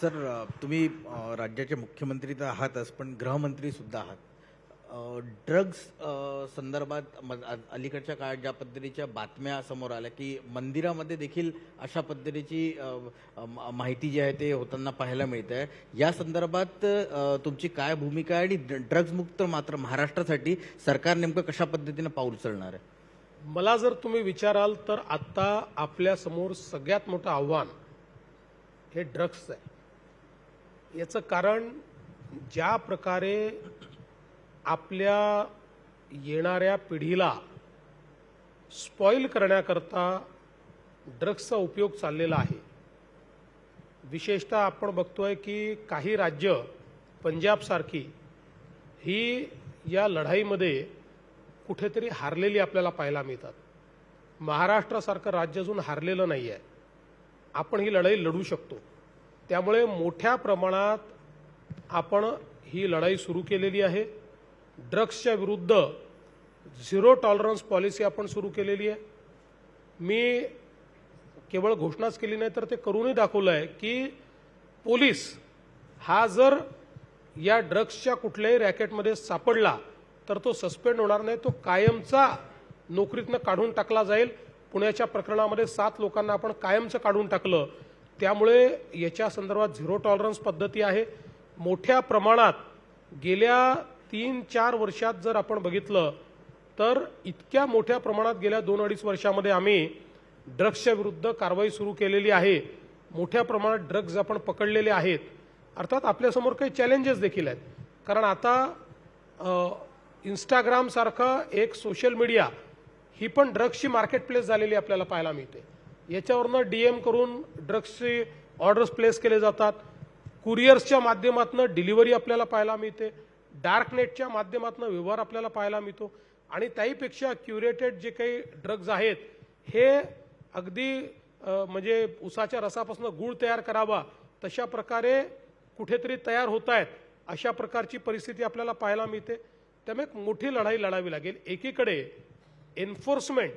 Sir तुम्ही राज्याचे मुख्यमंत्री तर आहातच पण गृहमंत्री सुद्धा आहात. ड्रग्ज संदर्भात म- अलीकडच्या काळात ज्या पद्धतीच्या बातम्या समोर आल्या की मंदिरामध्ये देखील अशा पद्धतीची माहिती जी आहे ते होताना पाहायला मिळत आहे या संदर्भात तुमची काय भूमिका आहे आणि ड्रग्जमुक्त मात्र महाराष्ट्रासाठी सरकार नेमकं कशा पद्धतीनं पाऊल उचलणार आहे? मला जर तुम्ही विचाराल तर आत्ता आपल्यासमोर सगळ्यात मोठं आव्हान हे ड्रग्स आहे. याचं कारण ज्या प्रकारे आपल्या येणाऱ्या पिढीला स्पॉईल करण्याकरता ड्रग्सचा उपयोग चाललेला आहे. विशेषतः आपण बघतोय की काही राज्य पंजाबसारखी ही या लढाईमध्ये कुठेतरी हारलेली आपल्याला पाहायला मिळतात. महाराष्ट्रासारखं राज्य अजून हारलेलं नाही आहे आपण ही लढाई लढू शकतो. त्यामुळे मोठ्या प्रमाणात आपण ही लढाई सुरू केलेली आहे. ड्रग्सच्या विरुद्ध झिरो टॉलरन्स पॉलिसी आपण सुरू केलेली आहे. मी केवळ घोषणाच केली नाही तर ते करूनही दाखवलं आहे की पोलीस हा जर या ड्रग्सच्या कुठल्याही रॅकेटमध्ये सापडला तर तो सस्पेंड होणार नाही तो कायमचा नोकरीतनं काढून टाकला जाईल. पुण्याच्या प्रकरणामध्ये सात लोकांना आपण कायमचं काढून टाकलं. त्यामुळे याच्या संदर्भात झिरो टॉलरन्स पद्धती आहे. मोठ्या प्रमाणात गेल्या तीन चार वर्षात जर आपण बघितलं तर इतक्या मोठ्या प्रमाणात गेल्या दोन अडीच वर्षामध्ये आम्ही ड्रग्सच्या विरुद्ध कारवाई सुरू केलेली आहे. मोठ्या प्रमाणात ड्रग्ज आपण पकडलेले आहेत. अर्थात आपल्यासमोर काही चॅलेंजेस देखील आहेत. कारण आता इंस्टाग्रामसारखं एक सोशल मीडिया ही पण ड्रग्सची मार्केट प्लेस झालेली आपल्याला पाहायला मिळते. याच्यावरनं डी एम करून ड्रग्सची ऑर्डर्स प्लेस केले जातात. कुरिअर्सच्या माध्यमातून डिलिव्हरी आपल्याला पाहायला मिळते. डार्क नेटच्या माध्यमातून व्यवहार आपल्याला पाहायला मिळतो. आणि त्याहीपेक्षा क्युरेटेड जे काही ड्रग्ज आहेत हे अगदी म्हणजे उसाच्या रसापासून गुळ तयार करावा तशा प्रकारे कुठेतरी तयार होत आहेत अशा प्रकारची परिस्थिती आपल्याला पाहायला मिळते. त्यामुळे एक मोठी लढाई लढावी लागेल. एकीकडे एन्फोर्समेंट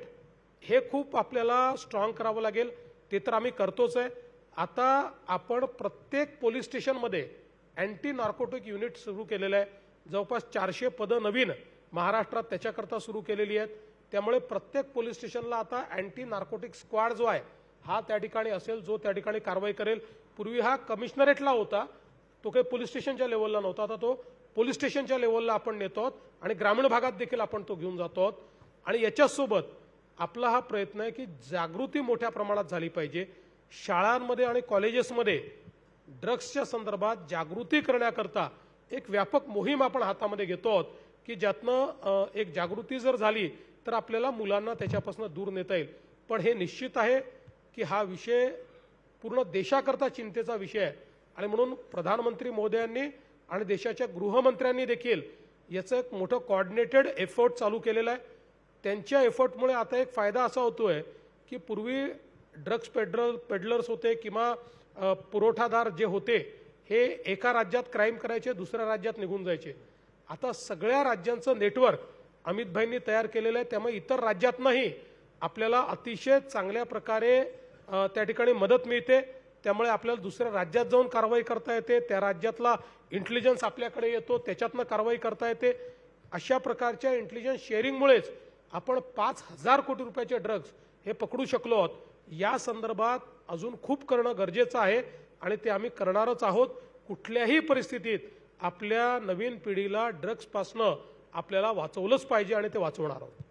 हे खूप आपल्याला स्ट्रॉंग करावं लागेल. ते तर आम्ही करतोच आहे. आता आपण प्रत्येक पोलीस स्टेशनमध्ये अँटी नार्कोटिक युनिट सुरू केलेलं आहे. जवळपास चारशे पदं नवीन महाराष्ट्रात त्याच्याकरता सुरू केलेली आहेत. त्यामुळे प्रत्येक पोलीस स्टेशनला आता अँटी नार्कोटिक स्क्वॉड जो आहे हा त्या ठिकाणी असेल जो त्या ठिकाणी कारवाई करेल. पूर्वी हा कमिशनरेटला होता. तो काही पोलीस स्टेशनच्या लेवलला नव्हता. आता तो पोलीस स्टेशनच्या लेवलला आपण नेतो आहोत आणि ग्रामीण भागात देखील आपण तो घेऊन जातो आहोत. आणि याच्यासोबत आपला हा प्रयत्न आहे की जागृती मोठ्या प्रमाणात झाली पाहिजे. शाळांमध्ये आणि कॉलेजेसमध्ये ड्रग्सच्या संदर्भात जागृती करण्याकरता एक व्यापक मोहीम आपण हातामध्ये घेतो आहोत की ज्यातनं एक जागृती जर झाली तर आपल्याला मुलांना त्याच्यापासून दूर नेता येईल. पण हे निश्चित आहे की हा विषय पूर्ण देशाकरता चिंतेचा विषय आहे. आणि म्हणून प्रधानमंत्री मोदयांनी आणि देशाच्या गृहमंत्र्यांनी देखील याचं एक मोठं कॉर्डिनेटेड एफर्ट चालू केलेलं आहे. त्यांच्या एफर्टमुळे आता एक फायदा असा होतो आहे की पूर्वी ड्रग्स पेड्रल पेडलर्स होते किंवा पुरवठादार जे होते हे एका राज्यात क्राईम करायचे दुसऱ्या राज्यात निघून जायचे. आता सगळ्या राज्यांचं नेटवर्क अमितभाईंनी तयार केलेलं आहे. त्यामुळे इतर राज्यातनंही आपल्याला अतिशय चांगल्या प्रकारे त्या ठिकाणी मदत मिळते. त्यामुळे आपल्याला दुसऱ्या राज्यात जाऊन कारवाई करता येते. त्या राज्यातला इंटेलिजन्स आपल्याकडे येतो त्याच्यातनं कारवाई करता येते. अशा प्रकारच्या इंटेलिजन्स शेअरिंगमुळेच आपण पाच हजार कोटी रुपयाचे ड्रग्ज हे पकडू शकलो आहोत. या संदर्भात अजून खूप करणं गरजेचं आहे आणि ते आम्ही करणारच आहोत. कुठल्याही परिस्थितीत आपल्या नवीन पिढीला ड्रग्सपासनं आपल्याला वाचवलंच पाहिजे आणि ते वाचवणार आहोत.